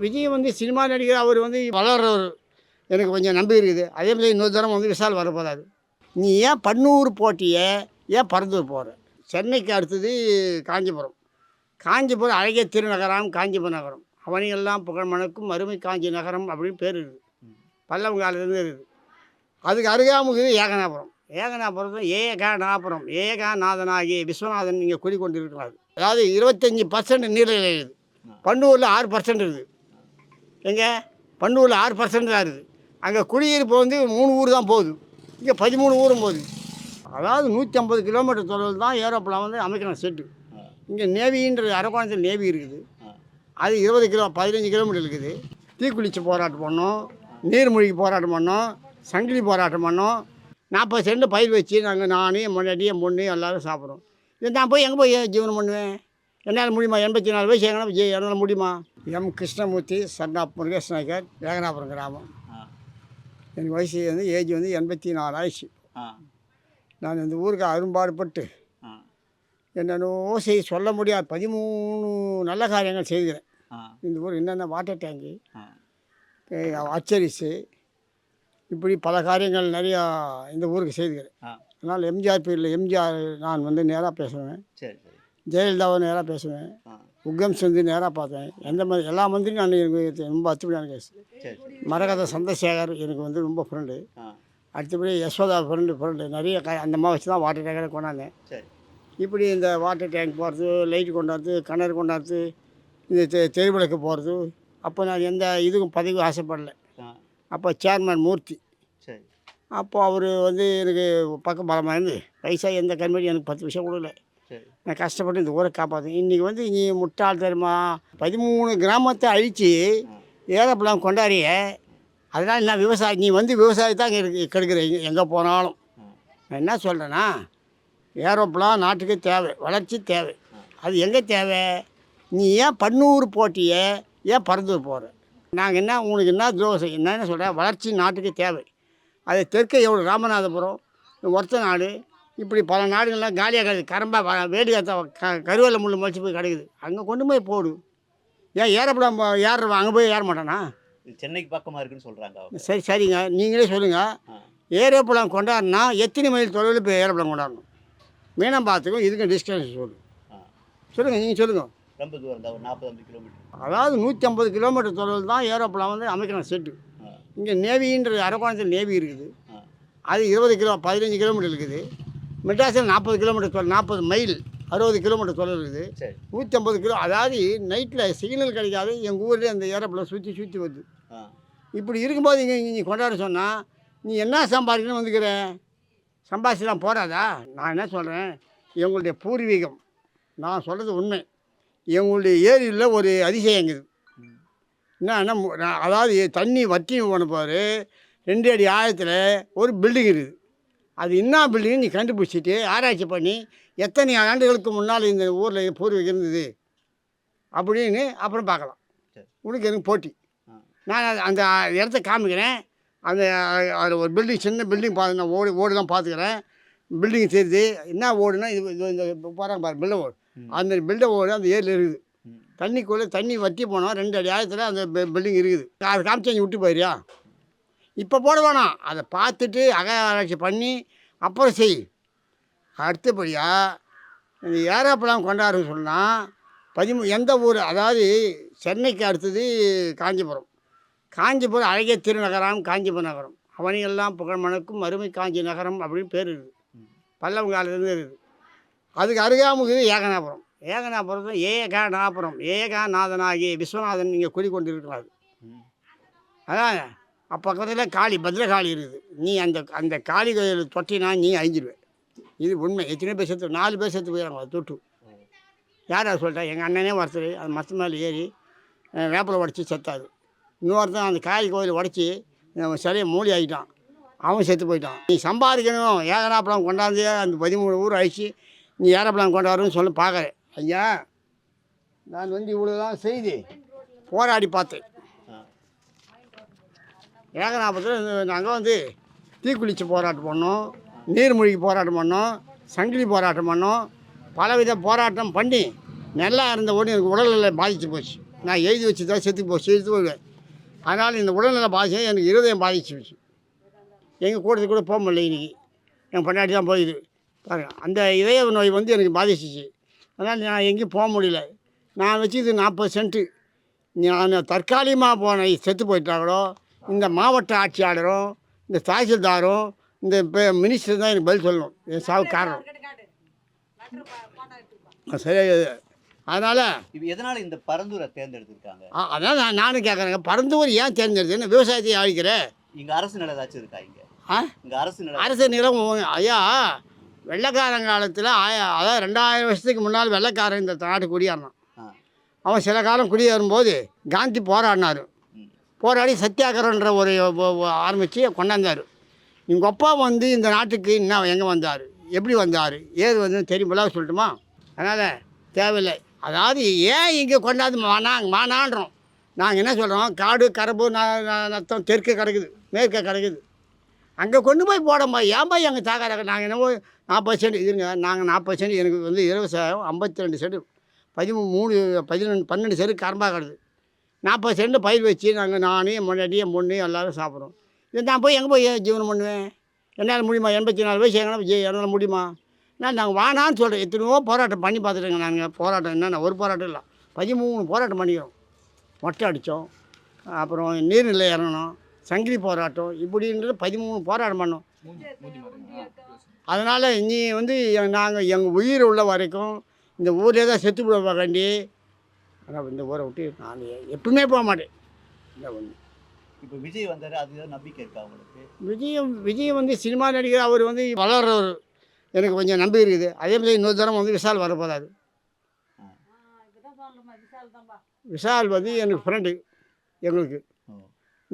விஜய் வந்து சினிமா நடிகர் அவர் வந்து வளர்றவர். எனக்கு கொஞ்சம் நம்பி இருக்குது. அதே மாதிரி இன்னொரு தரம் வந்து விசால் வரப்போதாது நீ ஏன் பன்னூர் போட்டியை ஏன் பறந்தூர் போகிற சென்னைக்கு அடுத்தது காஞ்சிபுரம். காஞ்சிபுரம் அழகிய திருநகரம் காஞ்சிபுரம் நகரம். அவனையெல்லாம் புகழ் அருமை மறுமை காஞ்சி நகரம் அப்படின்னு பேர் இருக்குது. பல்லவ இருக்குது. அதுக்கு அருகாமுக்குது ஏகனாபுரம் ஏகனாபுரம் ஏகநாபுரம் ஏகநாதனாகி விஸ்வநாதன் இங்கே குடிக்கொண்டு இருக்கிறார் அதாவது இருபத்தஞ்சி பர்சன்ட் நீர்நிலை இருக்குது. பன்னூரில் ஆறு பர்சன்ட் இருக்குது. எங்கே? பன்னூரில் ஆறு பர்சன்ட் தான் இருக்குது. அங்கே குடியிருப்பு வந்து மூணு ஊர் தான் போகுது. இங்கே பதிமூணு ஊரும் போகுது. அதாவது நூற்றி ஐம்பது கிலோமீட்டர் தொலைவில் தான் ஏரோப்ளான் வந்து அமைக்கணும் செட்டு. இங்கே நேவின்ற அரக்கோணத்தில் நேவி இருக்குது. அது இருபது கிலோ பதினஞ்சு கிலோமீட்டர் இருக்குது. தீக்குளிச்சு போராட்டம் பண்ணோம். நீர்மூழ்கி போராட்டம் பண்ணோம். சங்கிலி போராட்டம் பண்ணோம். நாற்பது சென்ட் பயிர் வச்சு நாங்கள் நானே முன்னாடியே முன்னாடி என் பொண்ணு எல்லோரும் சாப்பிட்றோம். இது நான் போய் எங்கே போய் ஜீவனம் பண்ணுவேன்? என்னால் முடியுமா? எண்பத்தி நாலு வயசு எங்கன்னா ஜெய் என்னால் முடியுமா? எம். கிருஷ்ணமூர்த்தி சன்னா முருகேஷ் நாயக்கர் வேகனாபுரம் கிராமம். எனக்கு வயசு வந்து ஏஜ் வந்து எண்பத்தி நாலு ஆயிடுச்சு. நான் இந்த ஊருக்கு அரும்பாடுபட்டு என்னென்னவோ செய் சொல்ல முடியாது. பதிமூணு நல்ல காரியங்கள் செய்கிறேன் இந்த ஊர் என்னென்ன வாட்டர் டேங்கு அச்சரிசு இப்படி பல காரியங்கள் நிறையா இந்த ஊருக்கு செய்துக்கிறேன். அதனால் எம்ஜிஆர் பீரியடில் எம்ஜிஆர் நான் வந்து நேராக பேசுவேன். சரி. ஜெயலலிதாவை நேராக பேசுவேன். ஆ. உக்கம் செஞ்சு நேராக பார்த்தேன். எந்த மாதிரி எல்லா மந்திரியும் நான் எனக்கு ரொம்ப அத்துப்படியான கேஸ் மரகத சந்திரசேகர் எனக்கு வந்து ரொம்ப ஃப்ரெண்டு அடுத்தபடி யசோதா ஃப்ரெண்டு ஃப்ரெண்டு நிறைய க அந்த மாதிரி வச்சு தான் வாட்டர் டேங்கரை கொண்டாந்தேன். இப்படி இந்த வாட்டர் டேங்க் போகிறது லைட் கொண்டாந்து கிணறு கொண்டாந்து இந்த தெ தெருவிளக்கு போகிறது அப்போ நான் எந்த இதுக்கும் பதவி ஆசைப்படல. அப்போ சேர்மன் மூர்த்தி. சரி. அப்போ அவர் வந்து எனக்கு பக்கம் பலமாக இருந்து வயசாக எந்த கண்மணி எனக்கு பத்து விஷயம் கொடுக்கல. நான் கஷ்டப்பட்டு இந்த ஊரை காப்பாற்றேன் இன்றைக்கி வந்து நீ முட்டாள் தெரியுமா? பதிமூணு கிராமத்தை அழித்து ஏரோப்ளான் கொண்டாடிய அதனால் நான் விவசாயி நீ வந்து விவசாயி தான் இங்கே கெடுக்கிற எங்கே போனாலும். நான் என்ன சொல்கிறேன்னா ஏரோப்ளான் நாட்டுக்கு தேவை வளர்ச்சி தேவை. அது எங்கே தேவை? நீ ஏன் பன்னூர் போட்டியை ஏன் பறந்தூர் போகிற நாங்கள் என்ன உனக்கு என்ன துரோகம் செய்ய என்ன சொல்கிறேன் வளர்ச்சி நாட்டுக்கு தேவை. அது தெற்கே எவ்வளோ ராமநாதபுரம் ஒருத்த நாடு இப்படி பல நாடுகள்லாம் காலியாக கிடக்குது. கரம்பா வ- வேடி காத்த க கருவேல முள் முளைச்சி போய் கிடக்குது. அங்கே கொண்டு போய் போடு. ஏன் ஏரோப்ளான் ஏறுறவன் அங்கே போய் ஏற மாட்டானா? சென்னைக்கு பக்கமாக இருக்குன்னு சொல்கிறாங்க சரி சரிங்க. நீங்களே சொல்லுங்கள் ஆ. ஏரோப்ளான் கொண்டாடினா எத்தனை மைல் தொலைவில் இப்போ ஏரோப்ளான் கொண்டாடணும்? மீனம்பாத்துக்கும் இதுக்கும் டிஸ்டன்ஸ் சொல்லு. சொல்லுங்கள் நீங்கள் சொல்லுங்கள் ரொம்ப தூரம் தான் ஒரு நாற்பது ஐம்பது கிலோமீட்டர் அதாவது நூற்றி ஐம்பது கிலோமீட்டர் தொலைவில் தான் ஏரோப்ளான் வந்து அமைக்கணும் செட்டு இங்கே நேவின்றது அரக்கோணத்தில் நேவி இருக்குது. அது இருபது கிலோ பதினஞ்சு கிலோமீட்டர் இருக்குது. மெட்ராஸில் நாற்பது கிலோமீட்டர் தொலை நாற்பது மைல் அறுபது கிலோமீட்டர் சரி. நூற்றி ஐம்பது கிலோ அதாவது நைட்டில் சிக்னல் கிடைக்காது. எங்கள் ஊர்லேயே அந்த ஏரோப்ளான் சுற்றி சுற்றி வருது. இப்படி இருக்கும்போது இங்கே நீ கொண்டாட சொன்னால் நீ என்ன சம்பாதிக்கணும்னு வந்துக்கிற? சம்பாதிச்சுலாம் போகாதா நான் என்ன சொல்கிறேன் எங்களுடைய பூர்வீகம். நான் சொல்கிறது உண்மை. எங்களுடைய ஏரியில் ஒரு அதிசயங்குது. என்னன்னா அதாவது தண்ணி வற்றி போனப்பாரு ரெண்டு அடி ஆழத்தில் ஒரு பில்டிங் இருக்குது. அது என்ன பில்டிங் நீ கண்டுபிடிச்சிட்டு ஆராய்ச்சி பண்ணி எத்தனை ஆண்டுகளுக்கு முன்னால் இந்த ஊரில் பூர்வீகம் இருந்தது அப்படின்னு அப்புறம் பார்க்கலாம். சரி. உனக்கு எனக்கு போட்டி. நான் அந்த இடத்த காமிக்கிறேன். அந்த அது ஒரு பில்டிங் சின்ன பில்டிங் பார்த்து நான் ஓடு ஓடு தான் பார்த்துக்கிறேன். பில்டிங் தெரியுது. என்ன ஓடுனா இது இந்த போகிறாங்க பாரு பில்டை ஓடு. அந்த பில்டை ஓடு அந்த ஏரியில் இருக்குது. தண்ணிக்குள்ளே தண்ணி வற்றி போனோம் ரெண்டு அடி ஆயத்தில் அந்த பில்டிங் இருக்குது. அதை காமிச்சு விட்டு போயிரியா இப்போ போட வேணாம். அதை பார்த்துட்டு அகராட்சி பண்ணி அப்புறம் செய். அடுத்தபடியாக இந்த ஏரோப்ளான் கொண்டாடுன்னு சொன்னால் பதிமூ எந்த ஊர்? அதாவது சென்னைக்கு அடுத்தது காஞ்சிபுரம். காஞ்சிபுரம் அழகிய திருநகரம் காஞ்சிபுரம் நகரம். அவனியெல்லாம் புகழ் மணக்கும் அருமை காஞ்சி நகரம் அப்படின்னு பேர் இருக்குது. ம் பல்லவ காலத்துலேருந்து இருக்குது. அதுக்கு அருகாமுக்குது ஏகனாபுரம் ஏகனாபுரம் ஏகநாபுரம் ஏகநாதனாகி விஸ்வநாதன் இங்கே குடிக்கொண்டு இருக்கிறார் அதான். அப்போ பக்கத்தில் காளி பத்ரகாளி இருக்குது. நீ அந்த அந்த காளி கோயில் தொட்டினா நீ அழிஞ்சிடுவேன் இது உண்மை. எத்தனை பேர் செத்து நாலு பேர் செத்து போயிடறாங்க தொட்டு. யார் யார் சொல்லிட்டா? எங்கள் அண்ணனே ஒருத்தர் அது மரத்து மேலே ஏறி வேப்பில் உடச்சி செத்தாது இன்னொருத்தன் அந்த காளி கோயில் உடச்சி சரியாக மூலி ஆகிட்டான் அவன் செத்து போயிட்டான். நீ சம்பாதிக்கணும். ஏகனாப்பழம் கொண்டாந்து அந்த பதிமூணு ஊர் அழிச்சு நீ ஏரோப்ளான் கொண்டாடுன்னு சொல்லி பார்க்குறேன் ஐயா நான் வந்து இவ்வளோதான் செய்து போராடி பார்த்தேன். ஏகநாபத்தில் நாங்கள் வந்து தீக்குளிச்சு போராட்டம் பண்ணோம் நீர்மூழ்கி போராட்டம் பண்ணோம் சங்கிலி போராட்டம் பண்ணோம் பலவித போராட்டம் பண்ணி நல்லா இருந்த உடனே எனக்கு உடல்நிலை பாதிச்சு போச்சு. நான் எழுதி வச்சு தான் செத்து போ செத்து போயிடுவேன். அதனால் இந்த உடல்நிலை பாதிச்சு எனக்கு இருதயம் போச்சு. எங்கள் கூட்டத்துக்கு கூட போக முடியல இன்றைக்கி என் பொண்டாட்டி தான் போயிது பாருங்க அந்த இதய நோய் வந்து எனக்கு பாதிச்சிச்சு. அதனால் நான் எங்கேயும் போக முடியல. நான் வச்சது நாற்பது சென்ட்டு நான் தற்காலிகமாக போனேன் செத்து போயிட்டாங்களோ இந்த மாவட்ட ஆட்சியாளரும் இந்த தாசில்தாரும் இந்த இப்போ மினிஸ்டர் தான் எனக்கு பதில் சொல்லணும். என் சாவு காரணம். சரியா அதனால் இப்போ எதனால இந்த பரந்தூரை தேர்ந்தெடுத்திருக்காங்க? அதான் நான் நானும் கேட்குறேங்க பரந்தூர் ஏன் தேர்ந்தெடுத்து? என்ன விவசாயத்தை அழிக்கிற இங்க அரசு நிலம் ஏதாச்சும் இருக்கா இங்க? ஆ? இங்க அரசு நிலம் அரசு நிலம் ஐயா வெள்ளைக்காரன் காலத்தில் ஆயா அதாவது ரெண்டாயிரம் வருஷத்துக்கு முன்னால் வெள்ளைக்காரன் இந்த நாட்டு குடியேறினான். அவன் சில காலம் குடியேறும்போது காந்தி போராடினார். போராடி சத்தியாகரன்ற ஒரு ஆரம்பித்து கொண்டாந்தார். எங்கள் அப்பா வந்து இந்த நாட்டுக்கு என்ன எங்கே வந்தார்? எப்படி வந்தார்? ஏது வந்து தெரியுமில்ல சொல்லட்டுமா? அதனால் தேவையில்லை. அதாவது ஏன் இங்கே கொண்டாந்து மானா மானான்றோம்? நாங்கள் என்ன சொல்கிறோம் காடு கரம்பு ந- நத்தம் தெற்கே கிடக்குது மேற்க கிடக்குது. அங்கே கொண்டு போய் போடம்மா. ஏன்பா எங்கள் தாக்காராங்க நாங்கள் என்னவோ நாற்பது சென்ட் இருங்க. நாங்கள் நாற்பது சென்ட் எனக்கு வந்து இருபது ஐம்பத்தி ரெண்டு சென்ட் பதிமூணு மூணு பதினொன்று பன்னெண்டு சென்ட் கரம்பாக கிடக்குது நாற்பது சென்ட் பயிர் வச்சு நாங்கள் நானே என் முன்னாடி என் பொண்ணு எல்லோரும் சாப்பிட்றோம். இது நான் போய் எங்கே போய் ஜீவனம் பண்ணுவேன்? என்னால் முடியுமா? எண்பத்தி நாலு வயசு எங்கன்னா என்னால் முடியுமா? நான் நாங்கள் வானான்னு சொல்கிறேன் எத்தனையோ போராட்டம் பண்ணி பார்த்துட்டேங்க நாங்கள் போராட்டம் என்னென்ன ஒரு போராட்டம் இல்லை. பதிமூணு போராட்டம் பண்ணிக்கிறோம். மொட்டை அடித்தோம். அப்புறம் நீர்நிலை இறங்கணும் சங்கிலி போராட்டம். இப்படின்றது பதிமூணு போராட்டம் பண்ணோம். அதனால் நீ வந்து நாங்கள் எங்கள் உயிர் உள்ள வரைக்கும் இந்த ஊரில் தான் செத்து போட வேண்டி ஆனால் இந்த ஊரை விட்டு நான் எப்பவுமே போக மாட்டேன். இந்த ஒன்று இப்போ விஜய் வந்தாரு அது நம்பிக்கை இருக்கா உங்களுக்கு? விஜய் விஜய் வந்து சினிமா நடிகர் அவர் வந்து வளர்றவர். எனக்கு கொஞ்சம் நம்பி இருக்குது. அதே மாதிரி இன்னொரு தரம் வந்து விஷால் வர போகிறாரு விஷால் வந்து எனக்கு ஃப்ரெண்டு எங்களுக்கு.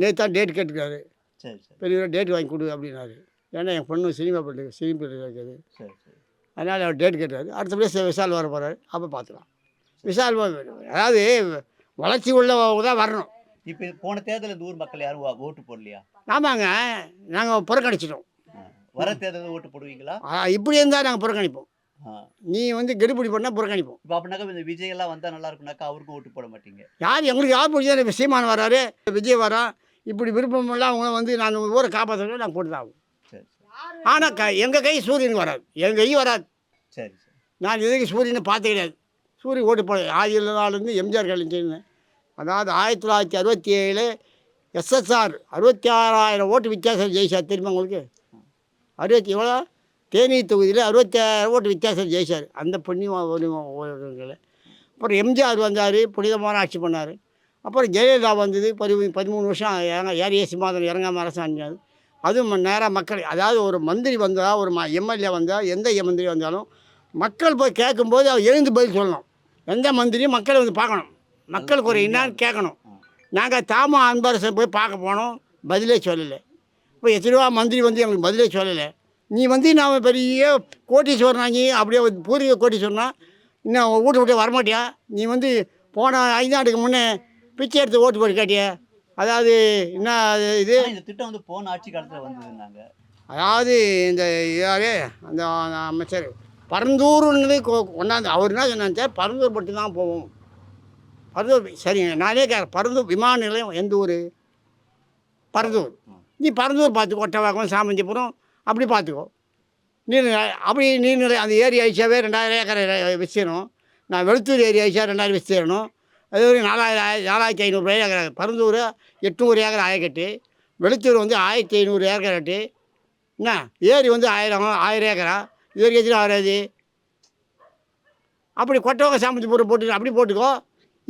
நேற்று தான் டேட் கேட்டுருக்காரு சரி சரி. பெரிய டேட் வாங்கி கொடு அப்படின்னாரு. ஏன்னா என் பொண்ணு சினிமா பண்ணு சினிமா இருக்குது. சரி சரி. அதனால் அவர் டேட் கேட்டார் அடுத்தபடியாக விஷால் வர போகிறாரு அப்போ பார்த்துக்கலாம். விஷால் வ- அதாவது வளர்ச்சி உள்ளவங்க தான் வரணும். இப்போ போன தேர்தலில் இந்த ஊர் மக்கள் யாரும் ஓட்டு போடலையா? ஆமாங்க. நாங்கள் புறக்கணிச்சிட்டோம். வர தேர்தலில் ஓட்டு போடுவீங்களா? இப்படி இருந்தால் நாங்கள் புறக்கணிப்போம். நீ வந்து கெடுபிடி பண்ணால் புறக்கணிப்போம். இப்போ அப்படின்னாக்கா இந்த விஜய் எல்லாம் வந்தால் நல்லா இருக்குனாக்கா அவருக்கும் ஓட்டு போட மாட்டீங்க. யார் எங்களுக்கு யார் பிடிச்சா சீமான் வராரு விஜய் வரான் இப்படி விருப்பமெல்லாம் அவங்கள வந்து நான் ஊரை காப்பாற்றணும் நான் போட்டு தான் ஆகும் ஆனால் க எங்கள் கை சூரியனுக்கு வராது. எங்கள் கை வராது. சரி சரி. நான் இதுக்கு சூரியனை பார்த்து கிடையாது. சூரிய ஓட்டு போட ஆயிரம் நாள்லேருந்து எம்ஜிஆர் கலைஞர்னு அதாவது ஆயிரத்தி தொள்ளாயிரத்தி அறுபத்தி ஏழு எஸ்எஸ்ஆர் அறுபத்தி ஆறாயிரம் ஓட்டு வித்தியாசம் ஜெயிச்சார் தெரியுமா உங்களுக்கு? அறுபத்தி எவ்வளோ தேனி தொகுதியில் அறுபத்தி ஆயிரம் ஓட்டு வித்தியாசம் ஜெயிச்சார். அந்த புண்ணியம் அப்புறம் எம்ஜிஆர் வந்தார் புனிதமான ஆட்சி பண்ணார். அப்புறம் ஜெயலலிதா வந்தது பதி பதிமூணு வருஷம் இறங்க ஏரிய சிம்மாதனம் இறங்காம அரசாண்டாது அதுவும் நேராக மக்கள் அதாவது ஒரு மந்திரி வந்தால் ஒரு ம எம்எல்ஏ வந்தால் எந்த மந்திரி வந்தாலும் மக்கள் போய் கேட்கும்போது அவர் எழுந்து பதில் சொல்லணும். எந்த மந்திரியும் மக்களை வந்து பார்க்கணும். மக்களுக்கு ஒரு என்னன்னு கேட்கணும். நாங்கள் தாமா அன்பரசன் போய் பார்க்க போனோம். பதிலே சொல்லலை. இப்போ எத்தனையோ மந்திரி வந்து எங்களுக்கு பதிலே சொல்லலை. நீ வந்து நான் பெரிய கோட்டீஸ்வரனாங்கி அப்படியே பூர்வீக கோட்டீஸ்வரனா? இன்னும் வீட்டு விட்டு வரமாட்டியா? நீ வந்து போன ஐந்தாண்டுக்கு முன்னே பிச்சை எடுத்து ஓட்டு போட்டு கேட்டிய அதாவது என்ன இது? இந்த திட்டம் வந்து போன ஆட்சி காலத்தில் வந்ததுன்னாங்க. அதாவது இந்த யார்? அந்த அமைச்சர். பரந்தூர்னு கொண்டாந்து அவர் என்ன சொன்னாங்க பரந்தூர் மட்டும்தான் போவோம். பரந்தூர் சரிங்க நானே கேட்குறேன் பரந்தூர் விமான நிலையம் எந்த ஊர்? பரந்தூர். நீ பரந்தூர் பார்த்துக்கோ ஒட்டவாக்கம் சாமந்திபுரம் அப்படி பார்த்துக்கோ. நீர் அப்படி நீர்நிலை அந்த ஏரி ஐசாவே ரெண்டாயிரம் ஏக்கரை விஸ்தீரணம். நான் வெளுத்தூர் ஏரி ஐசா ரெண்டாயிரம் விஸ்தீரணும். அது ஒரு நாலாயிரம் ஆய- நாலாயிரத்தி ஐநூறு ஏக்கர் பரந்தூர் எட்நூறு ஏக்கர் ஆயக்கட்டு. வெளுத்தூர் வந்து ஆயிரத்தி ஐநூறு ஏக்கர் ஏக்கரட்டு என்ன? ஏரி வந்து ஆயிரம் ஆயிரம் ஏக்கரா? ஏரி எத்தனை ஆறாது அப்படி கொட்டவங்க சாமந்திபுரம் போட்டு அப்படி போட்டுக்கோ.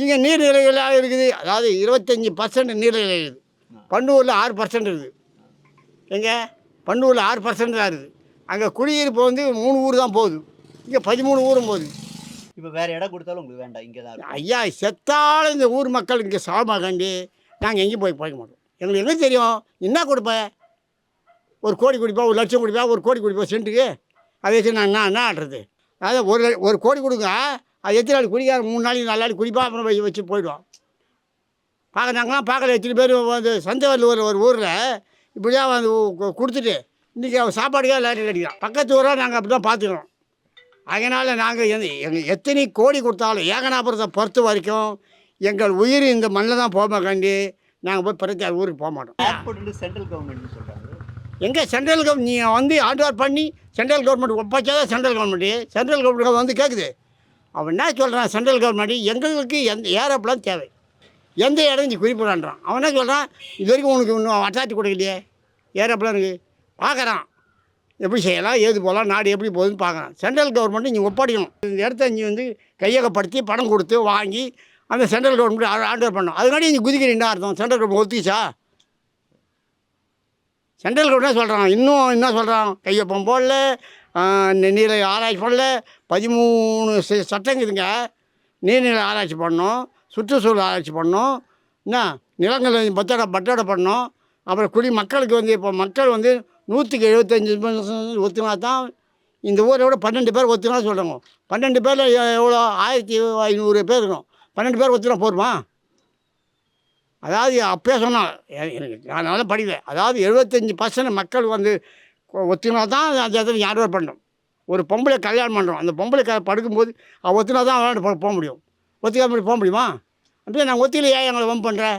இங்கே நீர்நிலைகளாக இருக்குது. அதாவது இருபத்தஞ்சி பர்சன்ட் நீர்நிலை இருக்குது. பன்னூரில் ஆறு பர்சன்ட் இருக்குது. எங்கே? பன்னூரில் ஆறு பர்சன்ட் தான் இருக்குது. அங்கே குடியிருப்பு வந்து மூணு ஊர் தான் போகுது. இங்கே பதிமூணு ஊரும் போகுது. இப்போ வேற இடம் கொடுத்தாலும் உங்களுக்கு வேண்டாம். இங்கே தான். ஐயா செத்தாலும் இந்த ஊர் மக்கள் இங்கே சாபமாக கண்டி நாங்கள் எங்கேயும் போய் பழக்க மாட்டோம். எங்களுக்கு என்ன தெரியும்? என்ன கொடுப்பேன் ஒரு கோடி குடிப்பா ஒரு லட்சம் குடிப்பா ஒரு கோடி குடிப்பா சென்ட்டுக்கு? அதை வச்சு நான் என்ன என்ன ஆடுறது? அதாவது ஒரு ஒரு கோடி கொடுங்க. அது எத்தனை நாள் குடிக்கார மூணு நாளைக்கு நாலு நாளைக்கு குடிப்பா அப்புறம் வச்சு வச்சு போயிடுவோம். பார்க்குறாங்களாம் பார்க்கல. எத்தனை பேர் வந்து சந்தவரில் ஒரு ஒரு ஊரில் இப்படியா வந்து கொடுத்துட்டு இன்றைக்கி அவன் சாப்பாடுக்கே லேட்டர் அடிக்கிறான் பக்கத்து ஊராக நாங்கள் அப்படி தான் பார்த்துக்கிறோம். அதனால் நாங்கள் எந்த எங்கள் எத்தனை கோடி கொடுத்தாலும் ஏகனாபுரத்தை பொறுத்த வரைக்கும் எங்கள் உயிர் இந்த மண்ணில் தான் போக கண்டி நாங்கள் போய் பிரச்சார ஊருக்கு போக மாட்டோம். சென்ட்ரல் கவர்மெண்ட்னு சொல்றாங்க. எங்கே சென்ட்ரல் கவர்மெண்ட் நீங்கள் வந்து ஆர்டர் பண்ணி சென்ட்ரல் கவர்மெண்ட் ஒப்பச்சா தான் சென்ட்ரல் கவர்மெண்ட்டு சென்ட்ரல் கவர்மெண்ட் வந்து கேட்குது அவன் என்ன சொல்கிறான் சென்ட்ரல் கவர்மெண்ட் எங்களுக்கு எந்த ஏரோப்ளான் தேவை. எந்த இடம் நீ குறிப்பிடான்றான் அவன் என்ன சொல்கிறான் இது வரைக்கும் உனக்கு இன்னும் அட்டாச்சி கொடுக்கலையே. ஏரோப்ளானுக்கு பார்க்குறான் எப்படி செய்யலாம்? ஏது போகலாம் நாடு எப்படி போகுதுன்னு பார்க்குறான் சென்ட்ரல் கவர்மெண்ட்டு நீங்கள் ஒப்படைக்கணும். இந்த இடத்த நீ வந்து கையகப்படுத்தி பணம் கொடுத்து வாங்கி அந்த சென்ட்ரல் கவர்மெண்ட் ஆர்டர் பண்ணோம் அதுக்காண்டி நீ குதிக்கிறீங்கன்னா அர்த்தம்? சென்ட்ரல் கவர்மெண்ட் ஒத்துக்கிச்சா? சென்ட்ரல் கவர்மெண்ட் சொல்கிறான் இன்னும் என்ன சொல்கிறான் கையொப்பம் போடல. நீரை ஆராய்ச்சி பண்ணல. பதிமூணு ச- இதுங்க. நீர்நிலை ஆராய்ச்சி பண்ணணும் சுற்றுச்சூழல் ஆராய்ச்சி பண்ணணும் என்ன? நிலங்களை பத்தோட பட்டோட பண்ணணும் அப்புறம் குடி மக்களுக்கு வந்து இப்போ மக்கள் வந்து நூற்றுக்கு எழுபத்தஞ்சி ஒத்துனா தான் இந்த ஊரை விட பன்னெண்டு பேர் ஒத்துனா சொல்கிறாங்க பன்னெண்டு பேரில் எவ்வளோ? ஆயிரத்தி ஐநூறு பேர் இருக்கணும் பன்னெண்டு பேர் ஒத்துனா போதுமா? அதாவது அப்பயே சொன்னான் எனக்கு நான் நல்லா படிவேன் அதாவது எழுபத்தஞ்சி பர்சன்ட் மக்கள் வந்து ஒத்துனா தான் அந்த இடத்துல யாரும் பண்ணணும். ஒரு பொம்பளை கல்யாணம் பண்ணுறோம் அந்த பொம்பளை க படுக்கும்போது அவள் ஒத்துனா தான் அவளால் போக முடியும். ஒத்துக்காமல் போக முடியுமா? அப்படியே நான் ஒத்தியில் ஏன் எங்களை வம்பு பண்ணுறேன்